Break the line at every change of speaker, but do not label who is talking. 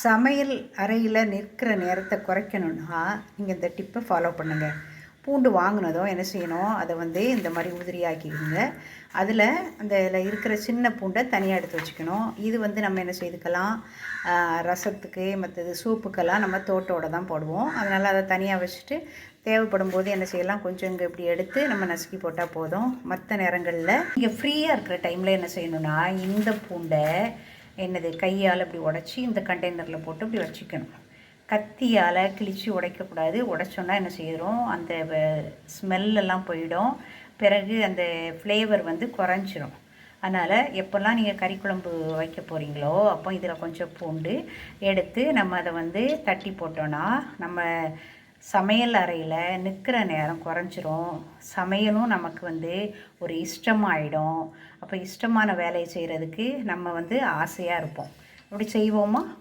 சமையல் அறையில் நிற்கிற நேரத்தை குறைக்கணுன்னா நீங்கள் இந்த டிப்பை ஃபாலோ பண்ணுங்கள் பூண்டு வாங்கினதும் என்ன செய்யணும்? அதை வந்து இந்த மாதிரி உதிரியாக்கிக்கோங்க அதில் அந்த இதில் இருக்கிற சின்ன பூண்டை தனியாக எடுத்து வச்சுக்கணும். இது வந்து நம்ம என்ன செய்துக்கலாம்? ரசத்துக்கு மற்றது சூப்புக்கெல்லாம் நம்ம தோட்டோட தான் போடுவோம். அதனால் அதை தனியாக வச்சுட்டு தேவைப்படும் போது என்ன செய்யலாம்? கொஞ்சம் இங்கே இப்படி எடுத்து நம்ம நசுக்கி போட்டால் போதும். மற்ற நேரங்களில் நீங்கள் ஃப்ரீயாக இருக்கிற டைமில் என்ன செய்யணும்னா இந்த பூண்டை என்னது கையால் இப்படி உடச்சி இந்த கண்டெய்னரில் போட்டு இப்படி வச்சுக்கணும். கத்தியால் கிழிச்சு உடைக்கக்கூடாது. உடைச்சோன்னா என்ன செய்கிறோம் அந்த ஸ்மெல்லெல்லாம் போயிடும். பிறகு அந்த ஃப்ளேவர் வந்து குறைஞ்சிரும். அதனால் எப்போல்லாம் நீங்கள் கறி குழம்பு வைக்க போகிறீங்களோ அப்போ இதில் கொஞ்சம் பூண்டு எடுத்து நம்ம அதை வந்து தட்டி போட்டோன்னா நம்ம சமையல் அறையில் நிற்கிற நேரம் குறைஞ்சிரும். சமையலும் நமக்கு வந்து ஒரு இஷ்டமாயிடும். அப்போ இஷ்டமான வேலையை செய்கிறதுக்கு நம்ம வந்து ஆசையாக இருப்போம். அப்படி செய்வோமா?